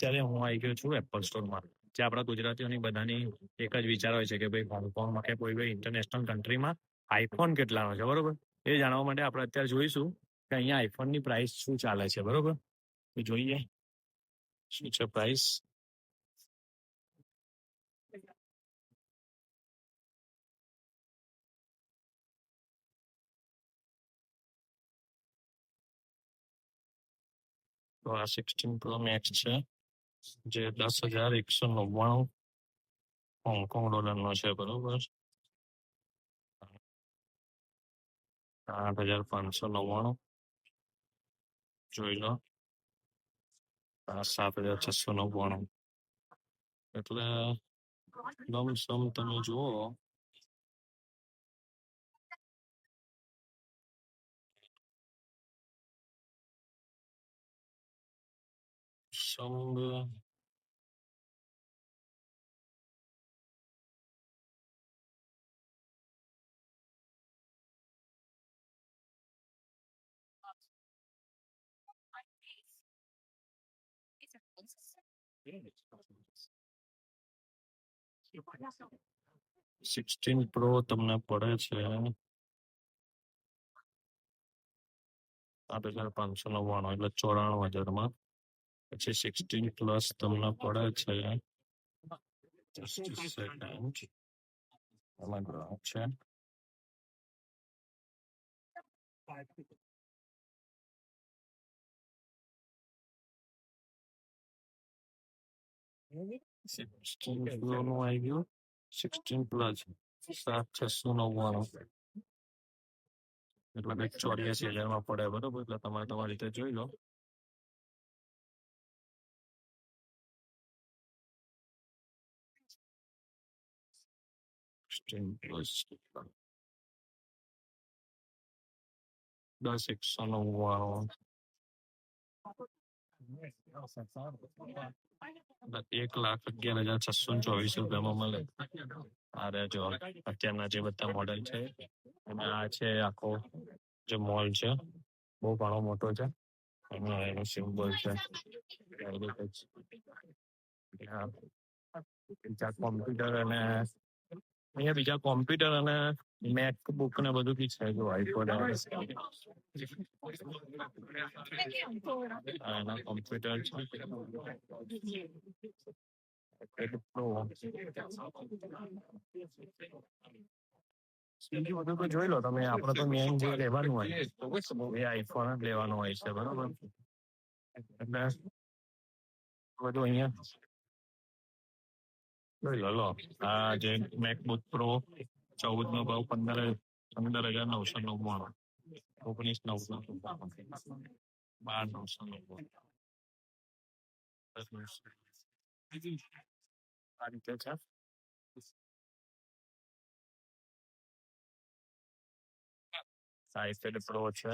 અત્યારે હું આવી ગયો છું એપલ સ્ટોરમાં જે આપણા ગુજરાતીઓની બધાની એક જ વિચાર હોય છે કે ભાઈ હોંગકોંગમાં કે કોઈ ભાઈ ઇન્ટરનેશનલ કન્ટ્રીમાં આઈફોન કેટલાનો છે, બરોબર? એ જાણવા માટે આપણે અત્યારે જોઈશું કે અહીંયા આઈફોનની પ્રાઇસ શું ચાલે છે, બરોબર? તો જોઈએ શું છે પ્રાઇસ તો આ સિક્સટીન પ્રો મેક્સ છે. જે દસ હજાર એકસો નવ્વાણું હોંગકોંગ ડોલરનો છે, બરોબર? આઠ હજાર પાંચસો નવ્વાણું. જોઈ લો. સાત હજાર છસો નવ્વાણું. એટલે લમસમ તમે જુઓ. સંગ સિક્સટીન પ્રો તમને પડે છે આઠ હજાર પાંચસો નવ્વાણું એટલે ચોરાણું હજારમાં પછી સિક્સટીન પ્લસ તમને પડે છે Just a second. એમાં ઘણું છે સિક્સટીન પ્રો નું આવી ગયું સિક્સટીન પ્લસ સાત છસો નવ્વાણું એટલે કંઈક ચોર્યાસી હજારમાં પડે બરોબર એટલે તમારે તમારી રીતે જોઈ લો એકસો નવ્વાણું એક લાખ અગિયાર હજાર છસો ચોવીસ રૂપિયામાં મળે આ રહ્યા અત્યારના જે બધા મોડેલ છે અને આ છે આખો જે મોલ છે બહુ ઘણો મોટો છે અને એનું સિમ્બોલ છે. બીજા કોમ્પ્યુટર અને અહીંયા બીજા કોમ્પ્યુટર અને મેકબુક ને બધું બી છે જો આઈફોન એના કોમ્પ્યુટર છે. જોઈ લો તમે, આપણે તો મેઇન જે લેવાનું હોય એ આઈફોન જ લેવાનું હોય છે, બરોબર? એટલે બધું અહીંયા લો લો આ જે મેકબુક પ્રો ચૌદ નો ભાવ પંદર પંદર હજાર નવસો નવ્વાણું ઓગણીસ નવસો બાર નવસો નવ્વાણું આ રીતે છે આઈપેડ પ્રો છે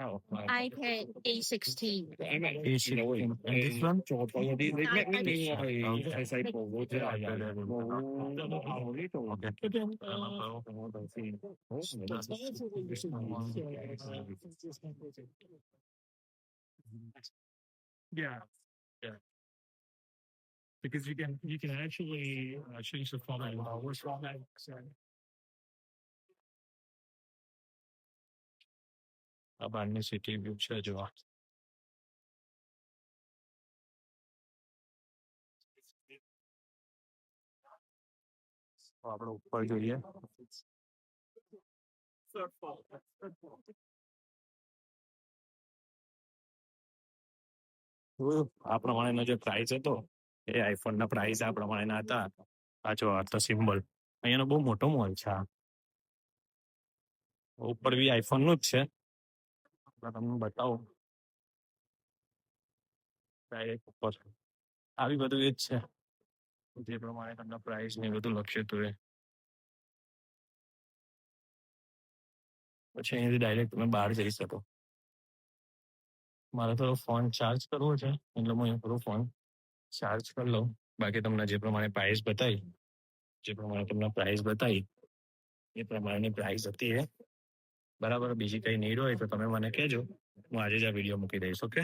Oh, I paid A sixteen. A16. This one? Yeah, yeah. Because you can, you can actually uh, change the format. What's wrong? so. આ બહારની સિટી વ્યૂ છે જો તો આપણે ઉપર જોઈએ જોયું? આ પ્રમાણેનો જે પ્રાઇસ હતો એ આઈફોન ના પ્રાઇસ આ પ્રમાણેના હતા આ જો આ તો સિમ્બલ અહીંયાનો બહુ મોટો મોલ છે આ ઉપર બી આઈફોન નું જ છે मैं તમને બતાવું ડાયરેક્ટ ઉપર આવી બધું એ જ છે જે પ્રમાણે તમને પ્રાઇસ ને એ બધું લખશે તો એ પછી અહીંયાથી ડાયરેક્ટ તમે બહાર જઈ શકો મારે થોડો ફોન ચાર્જ કરવો છે એટલે હું અહીં થોડો ફોન ચાર્જ કરી લઉં બાકી તમને જે પ્રમાણે પ્રાઇસ બતાવી જે પ્રમાણે તમને પ્રાઇસ બતાવી એ પ્રમાણેની પ્રાઇસ હતી એ બરાબર, બીજી કઈ નીડ હોય તો તમે મને કહેજો. હું આજે જ આ વીડિયો મૂકી દઈશ ઓકે